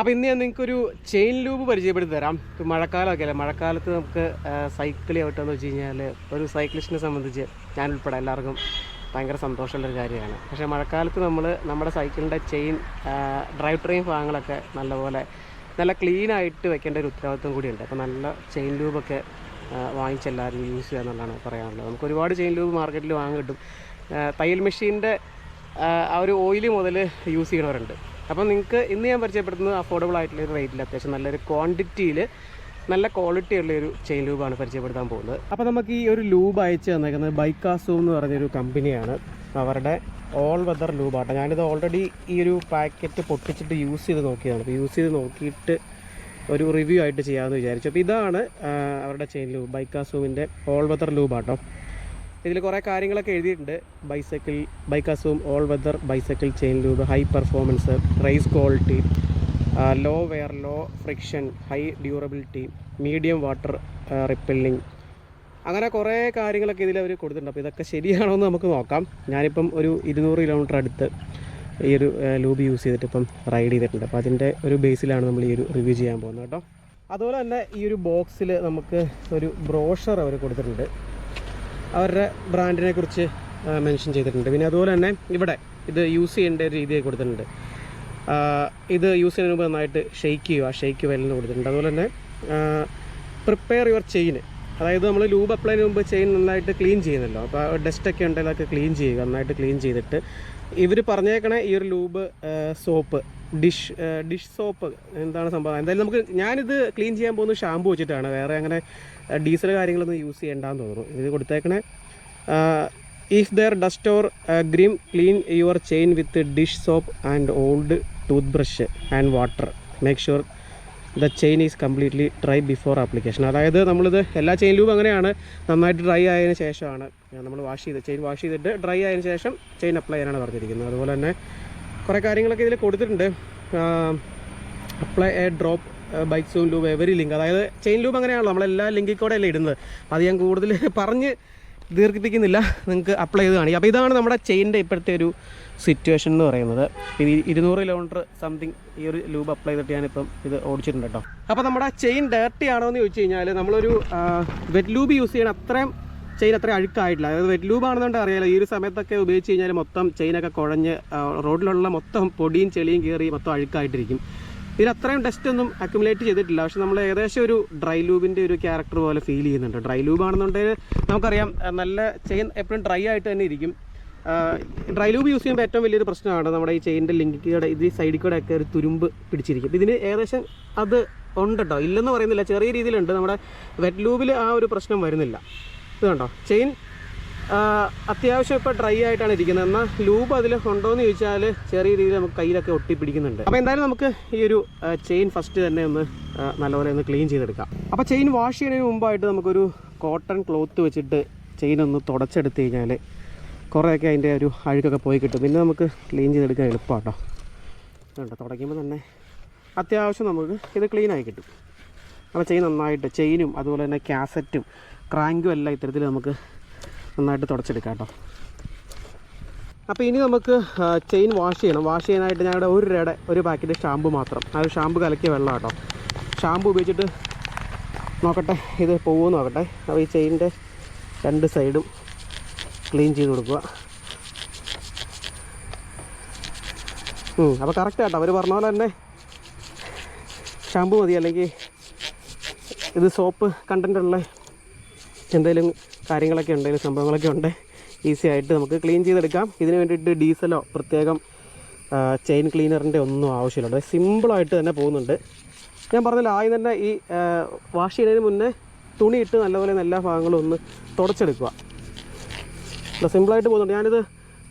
അപ്പോൾ ഇന്ന് ഞാൻ നിങ്ങൾക്കൊരു ചെയിൻ ലൂബ് പരിചയപ്പെടുത്തി തരാം. മഴക്കാലമൊക്കെ അല്ലേ? മഴക്കാലത്ത് നമുക്ക് സൈക്കിൾ ചവിട്ടുകയെന്ന് വെച്ച് കഴിഞ്ഞാൽ ഒരു സൈക്ലിസ്റ്റിനെ സംബന്ധിച്ച് ഞാൻ ഉൾപ്പെടെ എല്ലാവർക്കും ഭയങ്കര സന്തോഷമുള്ള ഒരു കാര്യമാണ്. പക്ഷേ മഴക്കാലത്ത് നമ്മൾ നമ്മുടെ സൈക്കിളിന്റെ ചെയിൻ ഡ്രൈവ് ട്രെയിൻ ഭാഗങ്ങളൊക്കെ നല്ലപോലെ നല്ല ക്ലീൻ ആയിട്ട് വെക്കേണ്ട ഒരു ഉത്തരവാദിത്വം കൂടിയുണ്ട്. അപ്പോൾ നല്ല ചെയിൻ ലൂബൊക്കെ വാങ്ങിച്ചെല്ലാവരും യൂസ് ചെയ്യുക എന്നുള്ളതാണ് പറയാനുള്ളത്. നമുക്ക് ഒരുപാട് ചെയിൻ ലൂബ് മാർക്കറ്റിൽ വാങ്ങി കിട്ടും. തയ്യൽ മെഷീന്റെ ആ ഒരു ഓയിൽ മുതൽ യൂസ് ചെയ്യണവരുണ്ട് അപ്പോൾ നിങ്ങൾക്ക് ഇന്ന് ഞാൻ പരിചയപ്പെടുത്തുന്നത് അഫോർഡബിൾ ആയിട്ടുള്ള ഒരു റേറ്റിൽ അത്യാവശ്യം നല്ലൊരു ക്വാണ്ടിറ്റിയിൽ നല്ല ക്വാളിറ്റി ഉള്ള ഒരു ചെയിൻ ലൂബാണ് പരിചയപ്പെടുത്താൻ പോകുന്നത്. അപ്പോൾ നമുക്ക് ഈ ഒരു ലൂബ് അയച്ചു തന്നേക്കുന്നത് ബൈക്കാസു എന്ന് പറഞ്ഞൊരു കമ്പനിയാണ് അവരുടെ ഓൾ വെതർ ലൂബാട്ടോ ഞാനിത് ഓൾറെഡി ഈ ഒരു പാക്കറ്റ് പൊട്ടിച്ചിട്ട് യൂസ് ചെയ്ത് നോക്കിയതാണ്. അപ്പോൾ യൂസ് ചെയ്ത് നോക്കിയിട്ട് ഒരു റിവ്യൂ ആയിട്ട് ചെയ്യാമെന്ന് വിചാരിച്ചു. അപ്പോൾ ഇതാണ് അവരുടെ ചെയിൻ ലൂബ് ബൈക്കാസൂവിന്റെ ഓൾ വെതർ ലൂബാട്ടോ ഇതിൽ കുറേ കാര്യങ്ങളൊക്കെ എഴുതിയിട്ടുണ്ട്. Bicycle ബൈക്കാസൂം all weather bicycle chain lube high performance rice quality low wear low friction high durability medium water repelling അങ്ങനെ കുറേ കാര്യങ്ങളൊക്കെ ഇതിൽ അവർ കൊടുത്തിട്ടുണ്ട്. അപ്പോൾ ഇതൊക്കെ ശരിയാണോ എന്ന് നമുക്ക് നോക്കാം. ഞാനിപ്പം ഒരു ഇരുന്നൂറ് കിലോമീറ്റർ അടുത്ത് ഈ ഒരു ലൂബ് യൂസ് ചെയ്തിട്ട് ഇപ്പം റൈഡ് ചെയ്തിട്ടുണ്ട്. അപ്പോൾ അതിന്റെ ഒരു ബേസിലാണ് നമ്മൾ ഈ ഒരു റിവ്യൂ ചെയ്യാൻ പോകുന്നത് കേട്ടോ. അതുപോലെ തന്നെ ഈ ഒരു ബോക്സിൽ നമുക്ക് ഒരു ബ്രോഷർ അവർ കൊടുത്തിട്ടുണ്ട്. അവരുടെ ബ്രാൻഡിനെ കുറിച്ച് മെൻഷൻ ചെയ്തിട്ടുണ്ട്. പിന്നെ അതുപോലെ തന്നെ ഇവിടെ ഇത് യൂസ് ചെയ്യേണ്ട ഒരു രീതിയെ കൊടുത്തിട്ടുണ്ട്. ഇത് യൂസ് ചെയ്യുന്നതിന് മുമ്പ് നന്നായിട്ട് ഷെയ്ക്ക് ചെയ്യുക ഷെയ്ക്ക് വെല്ലിന് കൊടുത്തിട്ടുണ്ട്. അതുപോലെ തന്നെ പ്രിപ്പയർ യുവർ ചെയിൻ അതായത് നമ്മൾ ലൂബ് അപ്ലൈ മുമ്പ് ചെയിൻ നന്നായിട്ട് ക്ലീൻ ചെയ്യുന്നല്ലോ. അപ്പോൾ ഡസ്റ്റൊക്കെ ഉണ്ടെങ്കിൽ അതൊക്കെ ക്ലീൻ ചെയ്യുക നന്നായിട്ട് ക്ലീൻ ചെയ്തിട്ട്. ഇവർ പറഞ്ഞേക്കണേ ഈ ഒരു lube soap dish dish soap എന്താണ് സംഭവം? എന്തായാലും നമുക്ക് ഞാനിത് ക്ലീൻ ചെയ്യാൻ പോകുന്ന ഷാമ്പു വെച്ചിട്ടാണ്. വേറെ അങ്ങനെ ഡീസൽ കാര്യങ്ങളൊന്നും യൂസ് ചെയ്യേണ്ടെന്ന് തോന്നുന്നു. ഇത് കൊടുത്തേക്കണേ. If there dust or grime clean your chain with dish soap and old toothbrush and water make sure the chain is completely dry before application അതായത് നമ്മളിത് എല്ലാ ചെയിനിലും അങ്ങനെയാണ്. നന്നായിട്ട് ഡ്രൈ ആയതിനു ശേഷമാണ് നമ്മൾ വാഷ് ചെയ്ത് ചെയിൻ വാഷ് ചെയ്തിട്ട് ഡ്രൈ ആയതിനു ശേഷം ചെയിൻ അപ്ലൈ ചെയ്യാനാണ് പറഞ്ഞിരിക്കുന്നത്. അതുപോലെ തന്നെ കുറേ കാര്യങ്ങളൊക്കെ ഇതിൽ കൊടുത്തിട്ടുണ്ട്. Apply a drop bike zoom lube every link അതായത് ചെയിൻ ലൂബ് അങ്ങനെയാണല്ലോ നമ്മളെല്ലാ ലിങ്കിൽ കൂടെ അല്ലേ ഇടുന്നത്. അത് ഞാൻ കൂടുതൽ പറഞ്ഞ് ദീർഘിപ്പിക്കുന്നില്ല. നിങ്ങൾക്ക് അപ്ലൈ ചെയ്ത് കാണിക്കും. അപ്പോൾ ഇതാണ് നമ്മുടെ ചെയിന്റെ ഇപ്പോഴത്തെ ഒരു സിറ്റുവേഷൻ എന്ന് പറയുന്നത്. ഇത് ഇരുന്നൂറ് കിലോമീറ്റർ സംതിങ് ഈ ഒരു ലൂബ് അപ്ലൈ ചെയ്തിട്ട് ഞാനിപ്പം ഇത് ഓടിച്ചിട്ടുണ്ട് കേട്ടോ. അപ്പോൾ നമ്മുടെ ചെയിൻ ഡയറക്റ്റ് ആണോ എന്ന് ചോദിച്ചു കഴിഞ്ഞാൽ നമ്മളൊരു വെറ്റ് ലൂബ് യൂസ് ചെയ്യണം അത്രയും ചെയിൻ അത്ര അഴുക്കായിട്ടില്ല. അതായത് വെറ്റ് ലൂബ് ആണെന്നുകൊണ്ട് അറിയാലോ ഈ ഒരു സമയത്തൊക്കെ ഉപയോഗിച്ച് കഴിഞ്ഞാൽ മൊത്തം ചെയിനൊക്കെ കുഴഞ്ഞ് റോഡിലുള്ള മൊത്തം പൊടിയും ചെളിയും കയറി മൊത്തം അഴുക്കായിട്ടിരിക്കും. ഇതിൽ അത്രയും ഡസ്റ്റ് ഒന്നും അക്യുമുലേറ്റ് ചെയ്തിട്ടില്ല. പക്ഷെ നമ്മൾ ഏകദേശം ഒരു ഡ്രൈ ലൂബിന്റെ ഒരു ക്യാരക്ടർ പോലെ ഫീൽ ചെയ്യുന്നുണ്ട്. ഡ്രൈ ലൂബാണെന്നുണ്ടെങ്കിൽ നമുക്കറിയാം നല്ല ചെയിൻ എപ്പോഴും ഡ്രൈ ആയിട്ട് തന്നെ ഇരിക്കും. ഡ്രൈ ലൂബ് യൂസ് ചെയ്യുമ്പോൾ ഏറ്റവും വലിയൊരു പ്രശ്നമാണ് നമ്മുടെ ഈ ചെയിന്റെ ലിങ്കിയുടെ ഇത് സൈഡിൽ കൂടെ ഒക്കെ ഒരു തുരുമ്പ് പിടിച്ചിരിക്കും. ഇതിന് ഏകദേശം അത് ഉണ്ട് കേട്ടോ ഇല്ലെന്ന് പറയുന്നില്ല. ചെറിയ രീതിയിലുണ്ട്. നമ്മുടെ വെറ്റ് ലൂബിൽ ആ ഒരു പ്രശ്നം വരുന്നില്ല. ഇത് കണ്ടോ ചെയിൻ അത്യാവശ്യം ഇപ്പോൾ ഡ്രൈ ആയിട്ടാണ് ഇരിക്കുന്നത്. എന്നാൽ ലൂബ് അതിൽ ഉണ്ടോയെന്ന് ചോദിച്ചാൽ ചെറിയ രീതിയിൽ നമുക്ക് കയ്യിലൊക്കെ ഒട്ടിപ്പിടിക്കുന്നുണ്ട്. അപ്പോൾ എന്തായാലും നമുക്ക് ഈ ഒരു ചെയിൻ ഫസ്റ്റ് തന്നെ ഒന്ന് നല്ലപോലെ ഒന്ന് ക്ലീൻ ചെയ്തെടുക്കാം. അപ്പോൾ ചെയിൻ വാഷ് ചെയ്യുന്നതിന് മുമ്പായിട്ട് നമുക്കൊരു കോട്ടൺ ക്ലോത്ത് വെച്ചിട്ട് ചെയിൻ ഒന്ന് തുടച്ചെടുത്ത് കഴിഞ്ഞാൽ കുറേയൊക്കെ അതിന്റെ ഒരു അഴുക്കൊക്കെ പോയി കിട്ടും. പിന്നെ നമുക്ക് ക്ലീൻ ചെയ്തെടുക്കാൻ എളുപ്പമാട്ടോ. കണ്ടോ തുടയ്ക്കുമ്പോൾ തന്നെ അത്യാവശ്യം നമുക്ക് ഇത് ക്ലീനായി കിട്ടും. അപ്പോൾ ചെയിൻ നന്നായിട്ട് ചെയിനും അതുപോലെ തന്നെ കാസറ്റും ക്രാങ്കും എല്ലാം ഇത്തരത്തിൽ നമുക്ക് നന്നായിട്ട് തുടച്ചെടുക്കാം കേട്ടോ. അപ്പോൾ ഇനി നമുക്ക് ചെയിൻ വാഷ് ചെയ്യണം. വാഷ് ചെയ്യാനായിട്ട് ഞങ്ങളുടെ ഒരു രൂപയുടെ ഒരു പാക്കറ്റ് ഷാമ്പു മാത്രം. ആ ഒരു ഷാമ്പു കലക്കിയ വെള്ളം കേട്ടോ. ഷാമ്പു ഉപയോഗിച്ചിട്ട് നോക്കട്ടെ ഇത് പോകുമോ നോക്കട്ടെ. അപ്പോൾ ഈ ചെയിനിന്റെ രണ്ട് സൈഡും ക്ലീൻ ചെയ്ത് കൊടുക്കുക. അപ്പോൾ കറക്റ്റ് കേട്ടോ. അവർ പറഞ്ഞ പോലെ തന്നെ ഷാമ്പു മതി. അല്ലെങ്കിൽ ഇത് സോപ്പ് കണ്ടന്റുള്ള എന്തെങ്കിലും കാര്യങ്ങളൊക്കെ ഉണ്ടെങ്കിലും സംഭവങ്ങളൊക്കെ ഉണ്ട് ഈസി ആയിട്ട് നമുക്ക് ക്ലീൻ ചെയ്തെടുക്കാം. ഇതിന് വേണ്ടിയിട്ട് ഡീസലോ പ്രത്യേകം ചെയിൻ ക്ലീനറിന്റെ ഒന്നും ആവശ്യമില്ല. സിമ്പിളായിട്ട് തന്നെ പോകുന്നുണ്ട്. ഞാൻ പറഞ്ഞില്ല ആദ്യം തന്നെ ഈ വാഷ് ചെയ്യുന്നതിന് മുന്നേ തുണിയിട്ട് നല്ലപോലെ എല്ലാ ഭാഗങ്ങളും ഒന്ന് തുടച്ചെടുക്കുക. അല്ല സിമ്പിളായിട്ട് പോകുന്നുണ്ട്. ഞാനിത്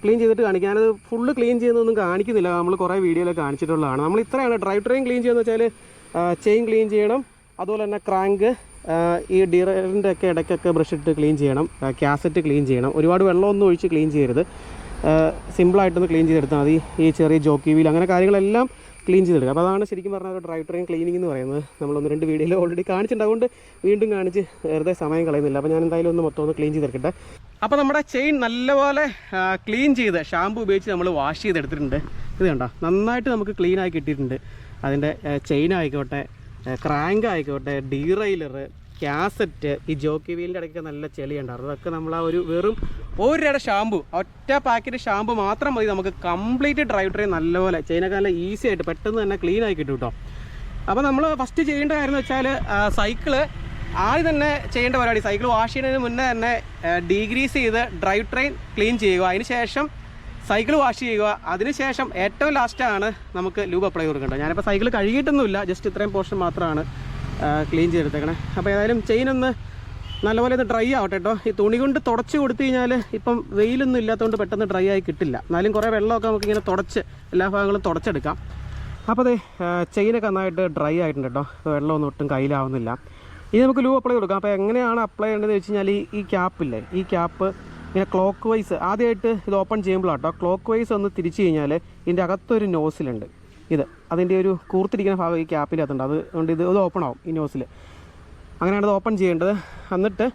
ക്ലീൻ ചെയ്തിട്ട് കാണിക്കാം. ഞാനത് ഫുള്ള് ക്ലീൻ ചെയ്യുന്നൊന്നും കാണിക്കുന്നില്ല. നമ്മൾ കുറേ വീഡിയോയിലൊക്കെ കാണിച്ചിട്ടുള്ളതാണ്. നമ്മൾ ഇത്രയാണ് ഡ്രൈവ് ട്രെയിൻ ക്ലീൻ ചെയ്യുന്നത് വെച്ചാൽ ചെയിൻ ക്ലീൻ ചെയ്യണം. അതുപോലെ തന്നെ ക്രാങ്ക് ഈ ഡിററിന്റെ ഒക്കെ ഇടയ്ക്കൊക്കെ ബ്രഷ് ഇട്ട് ക്ലീൻ ചെയ്യണം ക്യാസറ്റ് ക്ലീൻ ചെയ്യണം. ഒരുപാട് വെള്ളമൊന്നും ഒഴിച്ച് ക്ലീൻ ചെയ്യരുത്. സിമ്പിളായിട്ടൊന്ന് ക്ലീൻ ചെയ്തെടുത്താൽ മതി. ഈ ചെറിയ ജോക്കി വീൽ അങ്ങനെ കാര്യങ്ങളെല്ലാം ക്ലീൻ ചെയ്തെടുക്കുക. അപ്പോൾ അതാണ് ശരിക്കും പറഞ്ഞാൽ ഡ്രൈവ് ട്രെയിൻ ക്ലീനിങ് എന്ന് പറയുന്നത്. നമ്മൾ ഒന്ന് രണ്ട് വീഡിയോയിൽ ഓൾറെഡി കാണിച്ചിട്ടുണ്ട്. അതുകൊണ്ട് വീണ്ടും കാണിച്ച് വെറുതെ സമയം കളയുന്നില്ല. അപ്പോൾ ഞാൻ എന്തായാലും ഒന്ന് മൊത്തം ഒന്ന് ക്ലീൻ ചെയ്തെടുക്കട്ടെ. അപ്പോൾ നമ്മുടെ ചെയിൻ നല്ലപോലെ ക്ലീൻ ചെയ്ത് ഷാമ്പു ഉപയോഗിച്ച് നമ്മൾ വാഷ് ചെയ്തെടുത്തിട്ടുണ്ട്. ഇത് കണ്ടോ? നന്നായിട്ട് നമുക്ക് ക്ലീനായി കിട്ടിയിട്ടുണ്ട്. അതിന്റെ ചെയിൻ ആയിക്കോട്ടെ ക്രാങ്ക് ആയിക്കോട്ടെ ഡീറൈലർ കാസറ്റ് ഈ ജോക്കി വീലിന്റെ ഇടയ്ക്ക് നല്ല ചെളി അതൊക്കെ നമ്മൾ ആ ഒരു വെറും ഒരിട ഷാമ്പു ഒറ്റ പാക്കറ്റ് ഷാമ്പു മാത്രം മതി നമുക്ക് കംപ്ലീറ്റ് ഡ്രൈവ് ട്രെയിൻ നല്ലപോലെ. ചെയിനൊക്കെ നല്ല ഈസി ആയിട്ട് പെട്ടെന്ന് തന്നെ ക്ലീൻ ആയി കിട്ടും കേട്ടോ അപ്പോൾ നമ്മൾ ഫസ്റ്റ് ചെയ്യേണ്ട കാര്യം എന്ന് വെച്ചാൽ സൈക്കിൾ ആദ്യം തന്നെ ചെയ്യേണ്ട പരിപാടി സൈക്കിൾ വാഷ് ചെയ്യുന്നതിന് മുന്നേ തന്നെ ഡീഗ്രീസ് ചെയ്ത് ഡ്രൈവ് ട്രെയിൻ ക്ലീൻ ചെയ്യുക. അതിന് ശേഷം സൈക്കിൾ വാഷ് ചെയ്യുക. അതിനുശേഷം ഏറ്റവും ലാസ്റ്റാണ് നമുക്ക് ലൂബ് അപ്ലൈ കൊടുക്കേണ്ടത്. ഞാനിപ്പോൾ സൈക്കിൾ കഴുകിയിട്ടൊന്നുമില്ല ജസ്റ്റ് ഇത്രയും പോർഷൻ മാത്രമാണ് ക്ലീൻ ചെയ്തെടുത്തേക്കണേ. അപ്പോൾ ഏതായാലും ചെയിൻ ഒന്ന് നല്ലപോലെ ഒന്ന് ഡ്രൈ ആവട്ടെ കേട്ടോ ഈ തുണി കൊണ്ട് തുടച്ച് കൊടുത്തു കഴിഞ്ഞാൽ ഇപ്പം വെയിലൊന്നും ഇല്ലാത്തതുകൊണ്ട് പെട്ടെന്ന് ഡ്രൈ ആയി കിട്ടില്ല. എന്നാലും കുറേ വെള്ളമൊക്കെ നമുക്കിങ്ങനെ തുടച്ച് എല്ലാ ഭാഗങ്ങളും തുടച്ചെടുക്കാം. അപ്പോൾ അതെ ചെയിനൊക്കെ നന്നായിട്ട് ഡ്രൈ ആയിട്ടുണ്ട് കേട്ടോ വെള്ളമൊന്നും ഒട്ടും കയ്യിലാവുന്നില്ല. ഇനി നമുക്ക് ലൂ അപ്ലൈ കൊടുക്കാം. അപ്പോൾ എങ്ങനെയാണ് അപ്ലൈ ചെയ്യേണ്ടതെന്ന് വെച്ച് കഴിഞ്ഞാൽ ഈ ക്യാപ്പില്ലേ ഈ ക്യാപ്പ് ഇങ്ങനെ ക്ലോക്ക് വൈസ് ആദ്യമായിട്ട് ഇത് ഓപ്പൺ ചെയ്യുമ്പോഴാണ് കേട്ടോ ക്ലോക്ക് വൈസ് ഒന്ന് തിരിച്ചു കഴിഞ്ഞാൽ ഇതിന്റെ അകത്തൊരു നോസിലുണ്ട്. ഇത് അതിന്റെ ഒരു കൂർത്തിരിക്കുന്ന ഭാഗം ഈ ക്യാപ്പിനകത്തുണ്ട്. അതുകൊണ്ട് ഇത് ഇത് ഓപ്പൺ ആവും ഈ നോസിൽ. അങ്ങനെയാണ് ഇത് ഓപ്പൺ ചെയ്യേണ്ടത്. എന്നിട്ട്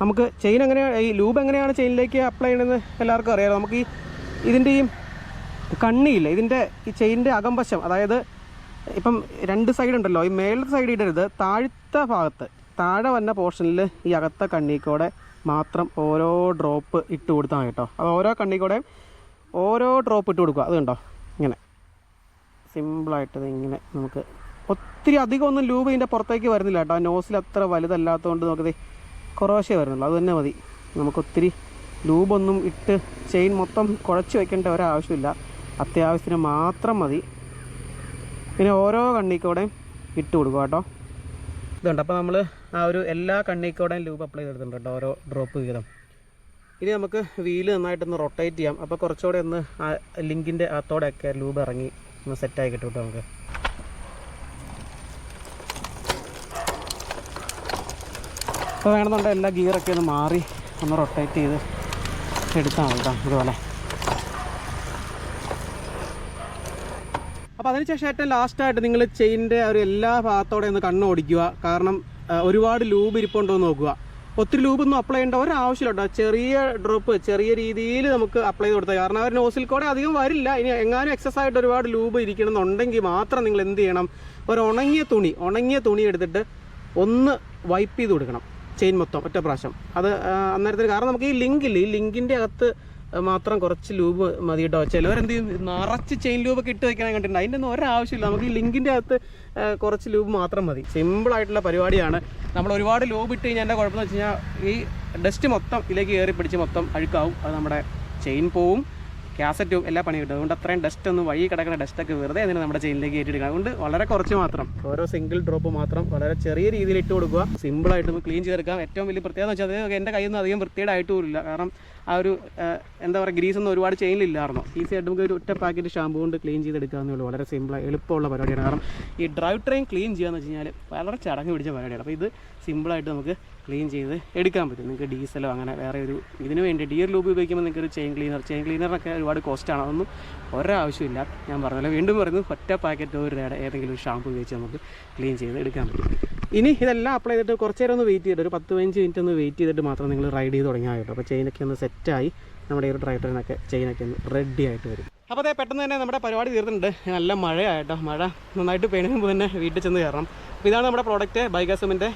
നമുക്ക് ചെയിൻ എങ്ങനെയാണ് ഈ ലൂബ് എങ്ങനെയാണ് ചെയിനിലേക്ക് അപ്ലൈ ചെയ്യണമെന്ന് എല്ലാവർക്കും അറിയാലോ. നമുക്ക് ഈ ഇതിന്റെ ഈ കണ്ണിയില്ല ഇതിന്റെ ഈ ചെയിനിന്റെ അകംവശം അതായത് ഇപ്പം രണ്ട് സൈഡ് ഉണ്ടല്ലോ. ഈ മേളത്തെ സൈഡ് ഇടരുത് താഴത്തെ ഭാഗത്ത് താഴെ വന്ന പോർഷനിൽ ഈ അകത്തെ കണ്ണിക്കൂടെ മാത്രം ഓരോ ഡ്രോപ്പ് ഇട്ട് കൊടുത്താൽ മതി കേട്ടോ. അത് ഓരോ കണ്ണി കൂടെയും ഓരോ ഡ്രോപ്പ് ഇട്ട് കൊടുക്കുക. അത് കണ്ടോ? ഇങ്ങനെ. സിമ്പിളായിട്ട് ഇങ്ങനെ നമുക്ക് ഒത്തിരി അധികം ഒന്നും ലൂബ് ഇതിന്റെ പുറത്തേക്ക് വരുന്നില്ല കേട്ടോ. നോസിൽ അത്ര വലുതല്ലാത്തതുകൊണ്ട് നമുക്കത് കുറവശേ വരുന്നുള്ളൂ. അത് തന്നെ മതി. നമുക്കൊത്തിരി ലൂബൊന്നും ഇട്ട് ചെയിൻ മൊത്തം കുഴച്ച് വയ്ക്കേണ്ട ഒരാവശ്യമില്ല. അത്യാവശ്യത്തിന് മാത്രം മതി. പിന്നെ ഓരോ കണ്ണിക്കൂടെയും ഇട്ട് കൊടുക്കുക കേട്ടോ. ഇതുണ്ട്. അപ്പോൾ നമ്മൾ ആ ഒരു എല്ലാ കണ്ണിക്കൂടെയും ലൂബ് അപ്ലൈ ചെയ്തിട്ടുണ്ട് കേട്ടോ ഓരോ ഡ്രോപ്പ് വീതം. ഇനി നമുക്ക് വീൽ നന്നായിട്ടൊന്ന് റൊട്ടേറ്റ് ചെയ്യാം. അപ്പോൾ കുറച്ചുകൂടെ ഒന്ന് ആ ലിങ്കിന്റെ അകത്തോടെയൊക്കെ ലൂബ് ഇറങ്ങി ഒന്ന് സെറ്റായി കിട്ടും കേട്ടോ നമുക്ക്. അപ്പോൾ വേണമെന്നുണ്ടെങ്കിൽ എല്ലാ ഗിയറൊക്കെ ഒന്ന് മാറി ഒന്ന് റൊട്ടേറ്റ് ചെയ്ത് മതി കേട്ടോ ഇതുപോലെ. അപ്പോൾ അതിനുശേഷം ഏറ്റവും ലാസ്റ്റായിട്ട് നിങ്ങൾ ചെയിനിന്റെ ഒരു എല്ലാ ഭാഗത്തോടെ ഒന്ന് കണ്ണ് ഓടിക്കുക. കാരണം ഒരുപാട് ലൂബ് ഇരിപ്പുണ്ടോ എന്ന് നോക്കുക. ഒത്തിരി ലൂബൊന്നും അപ്ലൈ ചെയ്യേണ്ട ഒരാവശ്യമില്ല ചെറിയ ഡ്രോപ്പ് ചെറിയ രീതിയിൽ നമുക്ക് അപ്ലൈ ചെയ്ത് കൊടുത്താൽ കാരണം അവർ നോസിൽ കൂടെ അധികം വരില്ല. ഇനി എങ്ങാനും എക്സസ് ആയിട്ട് ഒരുപാട് ലൂബ് ഇരിക്കണമെന്നുണ്ടെങ്കിൽ മാത്രം നിങ്ങൾ എന്ത് ചെയ്യണം? ഒരു ഉണങ്ങിയ തുണി ഉണങ്ങിയ തുണി എടുത്തിട്ട് ഒന്ന് വൈപ്പ് ചെയ്ത് കൊടുക്കണം. ചെയിൻ മൊത്തം ഒറ്റ പ്രാവശ്യം. അത് അന്നേരത്തിന് കാരണം നമുക്ക് ഈ ലിങ്കില്ല ഈ ലിങ്കിന്റെ അകത്ത് മാത്രം കുറച്ച് ലൂബ് മതി കേട്ടോ. ചിലവരെന്ത് ചെയ്യും? നിറച്ച് ചെയിൻ ലൂബൊക്കെ ഇട്ട് വെക്കാൻ കണ്ടിട്ടുണ്ട്. അതിന്റെ ഒന്നും ഒരാവശ്യമില്ല. നമുക്ക് ഈ ലിങ്കിന്റെ അകത്ത് കുറച്ച് ലൂബ് മാത്രം മതി. സിമ്പിളായിട്ടുള്ള പരിപാടിയാണ്. നമ്മൾ ഒരുപാട് ലൂബ് ഇട്ട് കഴിഞ്ഞാൽ എന്റെ കുഴപ്പമെന്ന് വെച്ച് കഴിഞ്ഞാൽ ഈ ഡസ്റ്റ് മൊത്തം ഇതിലേക്ക് കയറി പിടിച്ച് മൊത്തം അഴുക്കാവും. അത് നമ്മുടെ ചെയിൻ പോവും. കാസറ്റും എല്ലാ പണി കിട്ടും. അതുകൊണ്ട് അത്രയും ഡസ്റ്റ് ഒന്നും വഴി കിടക്കുന്ന ഡസ്റ്റൊക്കെ വെറുതെ അതിന് നമ്മുടെ ചെയിനിലേക്ക് കയറ്റിയെടുക്കുക അതുകൊണ്ട് വളരെ കുറച്ച് മാത്രം. ഓരോ സിംഗിൾ ഡ്രോപ്പ് മാത്രം വളരെ ചെറിയ രീതിയിൽ ഇട്ട് കൊടുക്കുക. സിമ്പിളായിട്ട് ക്ലീൻ ചെയ്തെടുക്കാം. ഏറ്റവും വലിയ പ്രത്യേകത വെച്ചാൽ അത് എന്റെ കയ്യിൽ നിന്ന് അധികം വൃത്തിയുടെ പോലില്ല കാരണം ആ ഒരു എന്താ പറയുക ഗ്രീസ് ഒന്നും ഒരുപാട് ചെയിനിലില്ലായിരുന്നു ഈസി ആയിട്ട് നമുക്ക് ഒരു ഒറ്റ പാക്കറ്റ് ഷാമ്പു കൊണ്ട് ക്ലീൻ ചെയ്തെടുക്കാവുന്നേ ഉള്ളൂ. വളരെ സിമ്പിൾ എളുപ്പമുള്ള പരിപാടിയാണ്. കാരണം ഈ ഡ്രൈവ് ട്രെയിൻ ക്ലീൻ ചെയ്യുക എന്ന് വെച്ച് കഴിഞ്ഞാൽ വളരെ ചടങ്ങ് പിടിച്ച പരിപാടിയാണ്. അപ്പോൾ ഇത് സിമ്പിളായിട്ട് നമുക്ക് ക്ലീൻ ചെയ്ത് എടുക്കാൻ പറ്റും. നിങ്ങൾക്ക് ഡീസലോ അങ്ങനെ വേറെ ഒരു ഇതിന് വേണ്ടി ഡിയർ ലൂബ് ഉപയോഗിക്കുമ്പോൾ നിങ്ങൾക്ക് ഒരു ചെയിൻ ക്ലീനർ ചെയിൻ ക്ലീനറൊക്കെ ഒരുപാട് കോസ്റ്റാണ് അതൊന്നും ഒരാവശ്യമില്ല. ഞാൻ പറഞ്ഞല്ലോ വീണ്ടും പറയുന്നത് ഒറ്റ പാക്കറ്റ് ഒരു ഏതെങ്കിലും ഒരു ഷാമ്പു ഉപയോഗിച്ച് നമുക്ക് ക്ലീൻ ചെയ്ത് എടുക്കാൻ പറ്റും. ഇനി ഇതെല്ലാം അപ്ലൈ ചെയ്തിട്ട് കുറച്ച് നേരം ഒന്ന് വെയിറ്റ് ചെയ്തിട്ട് ഒരു പത്ത് പതിനഞ്ച് മിനിറ്റ് ഒന്ന് വെയിറ്റ് ചെയ്തിട്ട് മാത്രം നിങ്ങൾ റൈഡ് ചെയ്ത് തുടങ്ങിയാൽ കേട്ടോ. അപ്പോൾ ചെയിനൊക്കെ ഒന്ന് സെറ്റായി നമ്മുടെ ഈ ഒരു ഡ്രൈവറിനൊക്കെ ചെയിനൊക്കെ ഒന്ന് റെഡി ആയിട്ട് വരും. അപ്പോൾ അതേ പെട്ടെന്ന് തന്നെ നമ്മുടെ പരിപാടി തീർന്നിട്ടുണ്ട്. നല്ല മഴയായിട്ടോ മഴ നന്നായിട്ട് പെയ്യുമ്പോൾ തന്നെ വീട്ടിൽ ചെന്ന് കയറണം. അപ്പോൾ ഇതാണ് നമ്മുടെ പ്രോഡക്റ്റ് ബൈഗാസമിന്റെ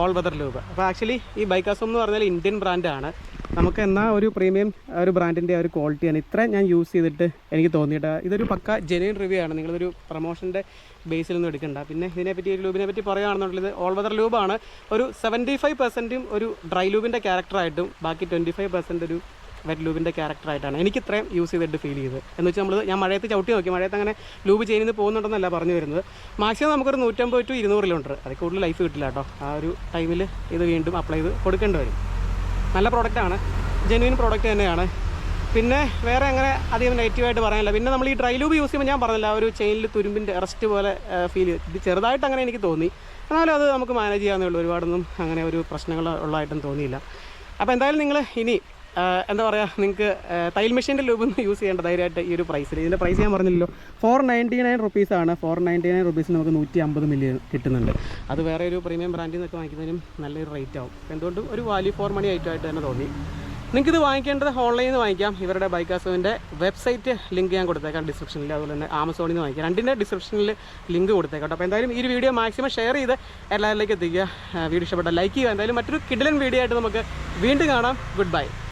ഓൾ വെതർ ലൂബ് അപ്പോൾ ആക്ച്വലി ഈ ബൈക്കാസം എന്ന് പറഞ്ഞാൽ ഇന്ത്യൻ ബ്രാൻഡാണ് നമുക്ക് എന്നാൽ ഒരു പ്രീമിയം ഒരു ബ്രാൻഡിന്റെ ഒരു ക്വാളിറ്റിയാണ് ഇത്ര ഞാൻ യൂസ് ചെയ്തിട്ട് എനിക്ക് തോന്നിയിട്ട്. ഇതൊരു പക്ക ജെനുവിൻ റിവ്യൂ ആണ്. നിങ്ങളൊരു പ്രൊമോഷന്റെ ബേസിൽ നിന്നും എടുക്കണ്ട. പിന്നെ ഇതിനെപ്പറ്റി ഒരു ലൂബിനെ പറ്റി പറയുകയാണെന്നുള്ളത് ഓൾ വെതർ ലൂബാണ് ഒരു സെവന്റി ഫൈവ് പെർസെന്റും ഒരു ഡ്രൈ ലൂബിന്റെ ക്യാരക്ടറായിട്ടും ബാക്കി ട്വന്റി ഫൈവ് പെർസെന്റ് ഒരു വെറ്റ് ലൂബിന്റെ ക്യാരക്ടറായിട്ടാണ് എനിക്ക് ഇത്രയും യൂസ് ചെയ്തിട്ട് ഫീൽ ചെയ്തത്. എന്ന് വെച്ചാൽ നമ്മൾ ഞാൻ മഴയത്ത് ചവിട്ടി നോക്കി. മഴയത്ത് അങ്ങനെ ലൂബ് ചെയ്യുന്നത് പോകുന്നുണ്ടെന്നല്ല പറഞ്ഞു വരുന്നത്. മാക്സിമം നമുക്കൊരു നൂറ്റമ്പത് ടു ഇരുന്നൂറ് കിലോമീറ്റർ അതിൽ കൂടുതൽ ലൈഫ് കിട്ടില്ല കേട്ടോ. ആ ഒരു ടൈമിൽ ഇത് വീണ്ടും അപ്ലൈ ചെയ്ത് കൊടുക്കേണ്ടി വരും. നല്ല പ്രോഡക്റ്റാണ് ജെനുവിൻ പ്രോഡക്റ്റ് തന്നെയാണ്. പിന്നെ വേറെ അങ്ങനെ അധികം നെഗറ്റീവായിട്ട് പറയാനില്ല. പിന്നെ നമ്മൾ ഈ ഡ്രൈ ലൂബ് യൂസ് ചെയ്യുമ്പോൾ ഞാൻ പറഞ്ഞില്ല ഒരു ചെയിനിൽ തുരുമ്പിന്റെ റെസ്റ്റ് പോലെ ഫീൽ ചെയ്ത്. ചെറുതായിട്ട് അങ്ങനെ എനിക്ക് തോന്നി. എന്നാലും അത് നമുക്ക് മാനേജ് ചെയ്യാവുന്നേ ഉള്ളൂ. ഒരുപാടൊന്നും അങ്ങനെ ഒരു പ്രശ്നങ്ങൾ ഉള്ളതായിട്ടും തോന്നിയില്ല. അപ്പോൾ എന്തായാലും നിങ്ങൾ ഇനി എന്താ പറയുക നിങ്ങൾക്ക് തയ്യൽ മെഷീന്റെ ലൂബ് ഒന്ന് യൂസ് ചെയ്യേണ്ട ധൈര്യമായിട്ട് ഈ ഒരു പ്രൈസിൽ ഇതിന്റെ പ്രൈസ് ഞാൻ പറഞ്ഞില്ലല്ലോ. ഫോർ നയന്റി നയൻ റുപ്പീസാണ് ഫോർ നയന്റി നയൻ റുപ്പീസിന് നമുക്ക് നൂറ്റി അമ്പത് മില്യൺ കിട്ടുന്നുണ്ട്. അത് വേറെ ഒരു പ്രീമിയം ബ്രാൻഡിൽ നിന്നൊക്കെ വാങ്ങിക്കുന്നതിനും നല്ലൊരു റേറ്റ് ആവും. എന്തുകൊണ്ടും ഒരു വാല്യൂ ഫോർ മണി ഐറ്റം ആയിട്ട് തന്നെ തോന്നി. നിങ്ങൾക്ക് ഇത് വാങ്ങിക്കേണ്ടത് ഓൺലൈനിൽ നിന്ന് വാങ്ങിക്കാം. ഇവരുടെ ബൈക്കാസോവിന്റെ വെബ്സൈറ്റ് ലിങ്ക് ഞാൻ കൊടുത്തേക്കാം ഡിസ്ക്രിപ്ഷനിൽ അതുപോലെ തന്നെ ആമസോണിൽ നിന്ന് വാങ്ങിക്കാം. രണ്ടിന്റെ ഡിസ്ക്രിപ്ഷനിൽ ലിങ്ക് കൊടുത്തേക്കാം അപ്പോൾ എന്തായാലും ഈ വീഡിയോ മാക്സിമം ഷെയർ ചെയ്ത് എല്ലാവരിലേക്ക് എത്തിക്കുക. വീഡിയോ ഇഷ്ടപ്പെട്ട ലൈക്ക് ചെയ്യുക. എന്തായാലും മറ്റൊരു കിഡിലൻ വീഡിയോ ആയിട്ട് നമുക്ക് വീണ്ടും കാണാം. Good bye